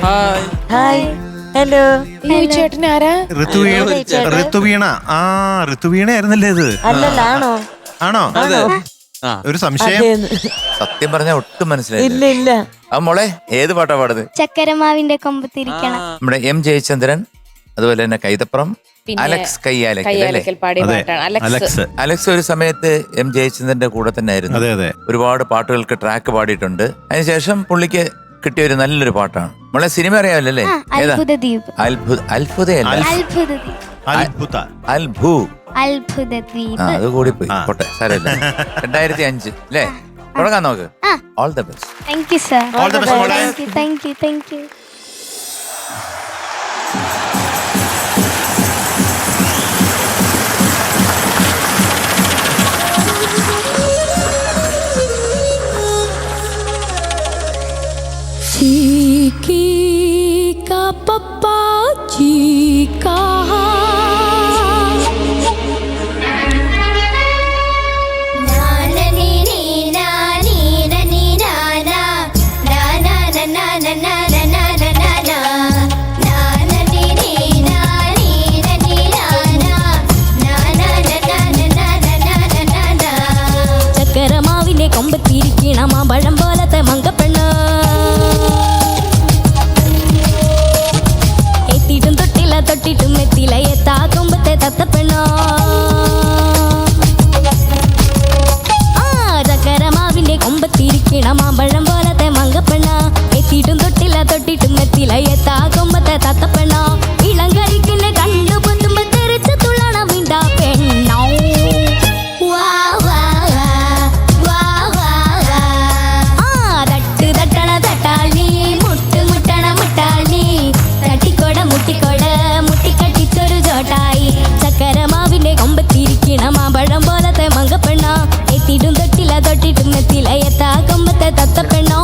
Hi hi hello ഈ ചേട്ടൻ ആരാ ഋതുവീണ. ഋതുവീണ. ആ ഋതുവീണ ആയിരുന്നല്ലേ ഇത്? അല്ലല്ല ആണോ? ആണോ? അതെ. ഒരു സംശയം. സത്യം പറഞ്ഞാൽ ഒട്ടും ഇല്ല മനസ്സിലായില്ല. ഇല്ല ആ മോളെ ഏത് പാട്ടാ പാടുന്നത്? ചക്കരമാവിന്റെ കൊമ്പത്തിരിക്കണം നമ്മുടെ എം ജയചന്ദ്രൻ അതുപോലെ തന്നെ കൈതപ്പുറം അലക്സ് കയ്യാലക്കൽ അല്ലേ? കയ്യാലക്കൽ പാടിയ അതെ. പാട്ടാണ്. അലക്സ്. അലക്സ്. അലക്സ് ഒരു സമയത്ത് എം ജയചന്ദ്രന്റെ കൂടെ തന്നെ ആയിരുന്നു. അതെ അതെ. ഒരുപാട് പാട്ടുകൾക്ക് ട്രാക്ക് പാടിയിട്ടുണ്ട്. അതിനുശേഷം പുള്ളിക്ക് കിട്ടിയ ഒരു നല്ലൊരു പാട്ടാണ്. നമ്മളെ സിനിമ അറിയാമല്ലേ ഏതാ? അത്ഭുത അത്ഭുതയല്ല. അത്ഭുത അത്ഭുത. അത്ഭു. അത്ഭുത ആ അത് കൂടി പോയി ആ. പോട്ടെ സാരമില്ല. രണ്ടായിരത്തി അഞ്ച് അല്ലേ തുടങ്ങാൻ നോക്ക്. ആ. All the best thank you sir All the best, മോളെ. Thank you thank you thank चीकी का पप्पा चीका கொம்பு இனமா பழம் போல தேமங்க பெண்ணா. எத்திடும் தொட்டில தொட்டிட்டு நெத்தில எத்தா கம்பத்தை தத்த பெண்ணா.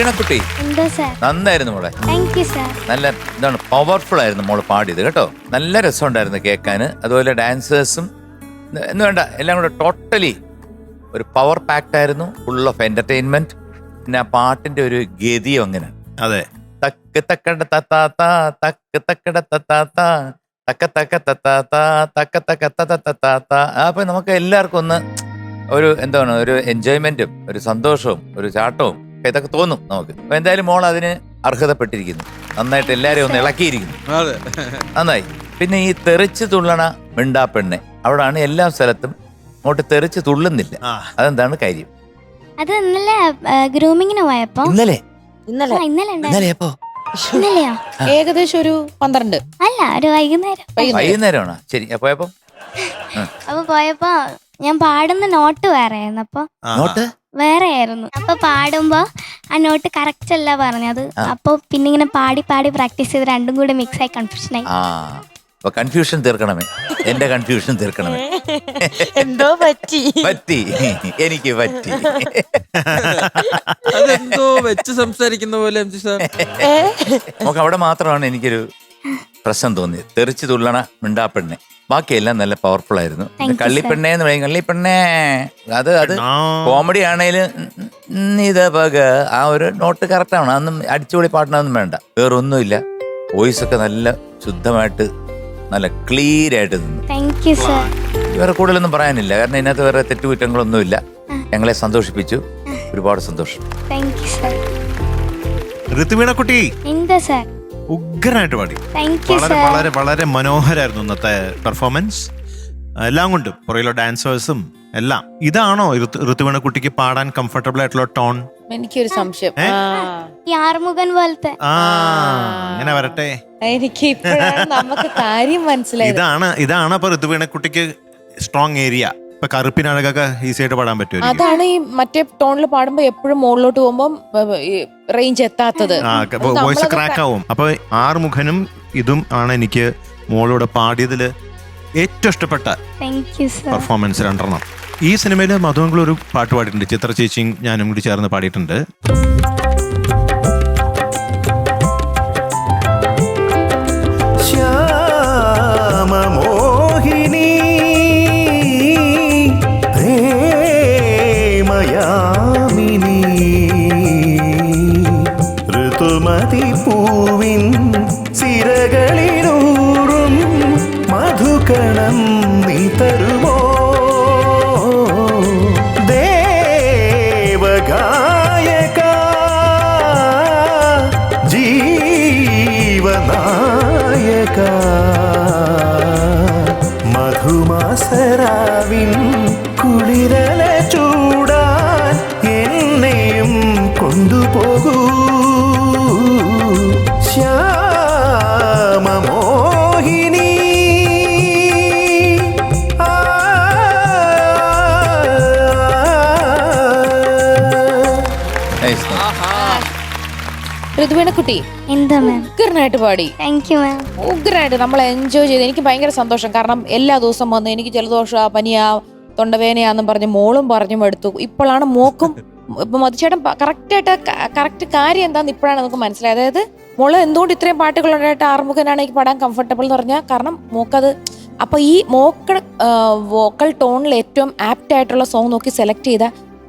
സാർ. നന്നായിരുന്നു മോളെ. നല്ല ഇതാണ് പവർഫുൾ ആയിരുന്നു മോൾ പാടിയത് കേട്ടോ. നല്ല രസമുണ്ടായിരുന്നു കേൾക്കാൻ അതുപോലെ ഡാൻസേഴ്സും എന്ന് വേണ്ട എല്ലാം കൂടെ ടോട്ടലി ഒരു പവർ പാക്ഡ് ആയിരുന്നു. ഫുൾ ഓഫ് എന്റർടൈൻമെന്റ് പിന്നെ ആ പാട്ടിന്റെ ഒരു ഗതിയും അങ്ങനെ. അതെ. തക്ക് തക്കട തത്താത്ത തക്ക് തക്കട തത്താത്ത തക്ക തക്ക തത്താത്ത തക്ക തക്ക തത്താത്ത അപ്പൊ നമുക്ക് എല്ലാവർക്കും ഒന്ന് ഒരു എന്താണ് ഒരു എൻജോയ്മെന്റും ഒരു സന്തോഷവും ഒരു ചാട്ടവും ഇതൊക്കെ തോന്നും നമുക്ക്. അപ്പൊ എന്തായാലും മോൾ അതിന് അർഹതപ്പെട്ടിരിക്കുന്നു. നന്നായിട്ട് എല്ലാരെയും ഒന്ന് ഇളക്കിയിരിക്കുന്നു. അതെ. നന്നായി. പിന്നെ ഈ തെറിച്ച് തുള്ളണ മിണ്ടാപ്പെണ്ണെ അവിടാണ് എല്ലാ സ്ഥലത്തും അങ്ങോട്ട് തെറിച്ച് തുള്ളുന്നില്ല. ആ. അതെന്താണ് കാര്യം? അത് ഇന്നലെ ഗ്രൂമിങ്ങിന് പോയപ്പോ. ഇന്നലെ? ഇന്നലെ. ആ, ഇന്നലെ ഉണ്ടായിരുന്നു. ഇന്നലെ എപ്പോ? ഇന്നലെയോ? ഏകദേശം ഒരു പന്ത്രണ്ട്. അല്ല ഒരു വൈകുന്നേരം. വൈകുന്നേരം. വൈകുന്നേരമാണോ? ശരി അപ്പൊ എപ്പോ അപ്പൊ പോയപ്പോ ഞാൻ പാടുന്ന നോട്ട് വേറെ ആയിരുന്നു അപ്പൊ ആ. നോട്ട്? വേറെ ആയിരുന്നു അപ്പൊ പാടുമ്പോ ആ നോട്ട് കറക്റ്റ് അല്ല പറഞ്ഞത്. അപ്പൊ പിന്നെ ഇങ്ങനെ പാടി പാടി പ്രാക്ടീസ് ചെയ്ത് രണ്ടും കൂടെ മിക്സ് ആയി കൺഫ്യൂഷൻ ആയി. ആ അപ്പൊ കൺഫ്യൂഷൻ തീർക്കണമേ. എന്റെ കൺഫ്യൂഷൻ തീർക്കണമേ. എന്തോ പറ്റി? പറ്റി. എനിക്ക് പറ്റി. അതെന്തോ വെച്ച് സംസാരിക്കുന്ന പോലെ എം ജി സാർ. നമുക്ക് അവിടെ മാത്രമാണ് എനിക്കൊരു പ്രശ്നം തോന്നിയത്. തെറിച്ചു തുള്ളണ മിണ്ടാപ്പെണ്ണെ ബാക്കിയെല്ലാം നല്ല പവർഫുൾ ആയിരുന്നു. കള്ളിപ്പെണ്ണേ എന്ന് പറയും കള്ളിപ്പെണ്ണേ. അത് അത് കോമഡി ആണേലും ഇത് പക. ആ ഒരു നോട്ട് കറക്റ്റ് ആണ്. അതൊന്നും അടിച്ചുപൊളി പാട്ടിനൊന്നും വേണ്ട. വേറൊന്നുമില്ല. വോയിസ് ഒക്കെ നല്ല ശുദ്ധമായിട്ട് നല്ല ക്ലിയർ ആയിട്ട് നിന്നു. താങ്ക് യു സർ വേറെ കൂടുതലൊന്നും പറയാനില്ല. കാരണം ഇതിനകത്ത് വേറെ തെറ്റുകുറ്റങ്ങളൊന്നുമില്ല. ഞങ്ങളെ സന്തോഷിപ്പിച്ചു. ഒരുപാട് സന്തോഷം. ഋതുവീണക്കുട്ടി. എന്താ സർ ഉഗ്രനായിട്ട് പാടി. വളരെ വളരെ വളരെ മനോഹരായിരുന്നു ഇന്നത്തെ പെർഫോമൻസ് എല്ലാം കൊണ്ടും പുറയിലെ ഡാൻസേഴ്സും എല്ലാം. ഇതാണോ ഋതുവിണ കുട്ടിക്ക് പാടാൻ കംഫർട്ടബിൾ ആയിട്ടുള്ള ടോൺ എനിക്കൊരു സംശയം. ആറുമുഖൻ പോലത്തെ. ആ അങ്ങനെ വരട്ടെ. എനിക്ക് നമുക്ക് കാര്യം മനസ്സിലായി ഇതാണ് ഇതാണ് അപ്പൊ ഋതുവീണക്കുട്ടിക്ക് സ്ട്രോങ് ഏരിയ ഇപ്പൊ കറുപ്പിനഴകൊക്കെ ഈസി ആയിട്ട് പാടാൻ പറ്റും അതാണ് ഈ മറ്റേ ടോണിൽ പാടുമ്പോ എപ്പോഴും മുകളിലോട്ട് പോകുമ്പോ റേഞ്ച് എത്താത്തത്. അപ്പൊ വോയിസ് ക്രാക്ക് ആവും. അപ്പൊ ആറുമുഖനും ഇതും ആണ് എനിക്ക് മോളോട് പാടിയതിൽ ഏറ്റവും ഇഷ്ടപ്പെട്ട സർ പെർഫോമൻസ് രണ്ടെണ്ണം. ഈ സിനിമയിൽ മധുവങ്കൾ ഒരു പാട്ട് പാടിയിട്ടുണ്ട്. ചിത്ര ചേച്ചിയും ഞാനും കൂടി ചേർന്ന് പാടിയിട്ടുണ്ട്. എന്താ മാം ഉഗ്രനായിട്ട് പാടി. താങ്ക് യു മാം ഉഗ്രനായിട്ട് നമ്മൾ എൻജോയ് ചെയ്ത് എനിക്ക് ഭയങ്കര സന്തോഷം. കാരണം എല്ലാ ദിവസവും വന്ന് എനിക്ക് ജലദോഷ പനിയാ തൊണ്ടവേനയാന്നും പറഞ്ഞ് മോളും പറഞ്ഞും എടുത്തു. ഇപ്പോഴാണ് മോക്കും ഇപ്പൊ മതിച്ചേട്ടൻ കറക്റ്റ് ആയിട്ട് കറക്റ്റ് കാര്യം എന്താന്ന് ഇപ്പോഴാണ് നമുക്ക് മനസ്സിലായത്. അതായത് മോൾ എന്തുകൊണ്ട് ഇത്രയും പാട്ടുകളുണ്ടായിട്ട് ആറുമുഖനാണ് എനിക്ക് പാടാൻ കംഫർട്ടബിൾ എന്ന് പറഞ്ഞാൽ കാരണം മോക്കത് അപ്പൊ ഈ മോക്ക വോക്കൽ ടോണിൽ ഏറ്റവും ആപ്റ്റ് ആയിട്ടുള്ള സോങ് നോക്കി സെലക്ട് ചെയ്ത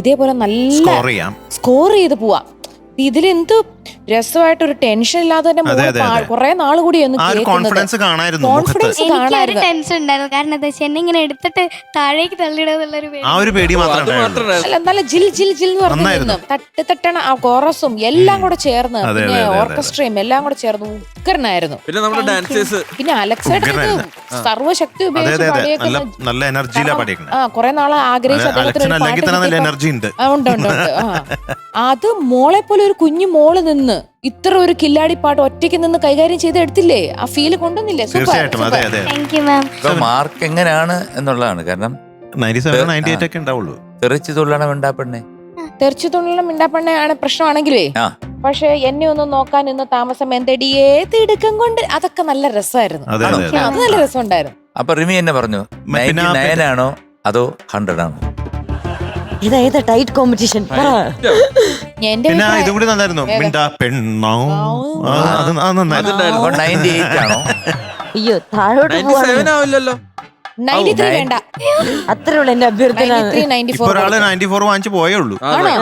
ഇതേപോലെ നല്ല സ്കോർ ചെയ്യാം. സ്കോർ ചെയ്ത് പോവാം. ഇതിലെന്ത് രസമായിട്ട് ഒരു ടെൻഷൻ ഇല്ലാതെ തന്നെ. കുറെ നാൾ കൂടി ഒന്ന് ആ കോൺഫിഡൻസ് കാണായിരുന്നു മുഖത്ത്. കോൺഫിഡൻസ് കാണായിരുന്നു. ടെൻഷൻ ഉണ്ടായിരുന്നു. കാരണം എന്താ വെച്ചാൽ എന്നെ ഇങ്ങനെ എടുത്തിട്ട് താഴേക്ക് തള്ളിയിടുന്നുള്ളൊരു ആ ഒരു പേടി മാത്രമേ ജിൽ ജിൽ ജിൽ എന്ന് പറഞ്ഞു നന്നായിരുന്നു. തട്ട് തട്ടണ ആ കോറസും എല്ലാം കൂടെ ചേർന്ന് പിന്നെ. ഓർക്കസ്ട്രയും എല്ലാം കൂടെ ചേർന്ന് ഉഗ്രനായിരുന്നു. പിന്നെ നമ്മുടെ ഡാൻസേഴ്സ് പിന്നെ അലക്സയുടെ ഉഗ്രനായിരുന്നു. സർവശക്തി ഉപയോഗിച്ച് പാടിയേക്കുന്ന നല്ല എനർജിയിലാ പാടിയേക്കുന്നത് ആ കുറെ നാളെ ആഗ്രഹിച്ച അദ്ദേഹത്തിന് ഒരു അല്ലെങ്കിൽ പാട്ട് തന്നെ നല്ല കിട്ടിയപ്പോ- എനർജി ഉണ്ട്. ആ, ഉണ്ട് ഉണ്ട് ഉണ്ട്. ആ. അത് മോളെ പോലെ ഒരു കുഞ്ഞു മോൾ നിന്ന് ഇത്ര ഒരു കില്ലാടി പാട്ട് ഒറ്റയ്ക്ക് നിന്ന് കൈകാര്യം ചെയ്ത് എടുത്തില്ലേ? ആ ഫീൽ കൊണ്ടുവന്നില്ലേ? സൂപ്പർ തീർച്ചയായിട്ടും അതെ അതെ. താങ്ക് യു മാം ഇപ്പൊ മാർക്ക് എങ്ങനെയാണ് എന്നുള്ളതാണ്. കാരണം നയന്റി സെവൻ നയന്റി എയ്റ്റ് ഒക്കെ ഉണ്ടാവുള്ളൂ. തെറിച്ച് തുള്ളണ മിണ്ടാപ്പെണ്ണെ തെറിച്ചു തുള്ളുള്ള മിണ്ടാപ്പണ്ണയാണ് പ്രശ്നമാണെങ്കിലേ. ആ. പക്ഷെ എന്നെ ഒന്ന് നോക്കാൻ ഇന്ന് താമസം എന്തടി ഏത് ഇടുക്കം കൊണ്ട് അതൊക്കെ നല്ല രസമായിരുന്നു. അതെ അതെ അതെ. അത് നല്ല രസമുണ്ടായിരുന്നു. അപ്പൊ റിമി എന്നെ പറഞ്ഞു പിന്നെ നയന്റി നയൻ ആണോ അതോ ഹൺഡ്രഡ് ആണോ? ഇതാ ഏതാ ടൈറ്റ് കോമ്പറ്റീഷൻ. പറ. എന്റെ പിന്നെ അഭിപ്രായം- ഇതും കൂടി നന്നായിരുന്നു. മിണ്ടാ പെണ്ണോ? ആ, അത് ആ നന്നായിരുന്നു. നയന്റി എയ്റ്റ് ആണോ? അയ്യോ താഴോട്ട് പോവാണ് ആവില്ലല്ലോ. 93 നയൻ- വേണ്ട. അത്രേ ഉള്ളു എന്റെ അഭ്യർത്ഥന 93 ഇപ്പൊ 94 ഒരാൾ നയന്റി ഫോർ വാങ്ങിച്ചു പോയേ ഉള്ളൂ. ആണോ?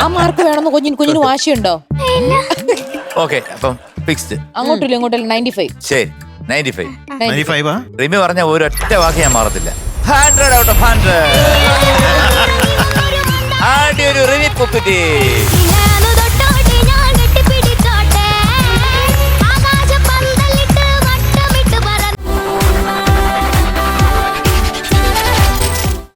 ആ മാർക്ക് വേണമെന്ന് കുഞ്ഞിന് കുഞ്ഞിന് വാശിയുണ്ടോ? ഓക്കെ അപ്പം ഫിക്സ്ഡ് അങ്ങോട്ടില്ല ഇങ്ങോട്ടില്ല നയന്റി ഫൈവ് ശരി ninety five ninety five Rimi പറഞ്ഞ ഒരൊറ്റ വാക്ക് ഞാൻ മാറത്തില്ല. ഹൺഡ്രഡ് ഔട്ട് ഓഫ് ഹൺഡ്രഡ് ആദ്യ ഒരു റിമി കുക്കുറ്റി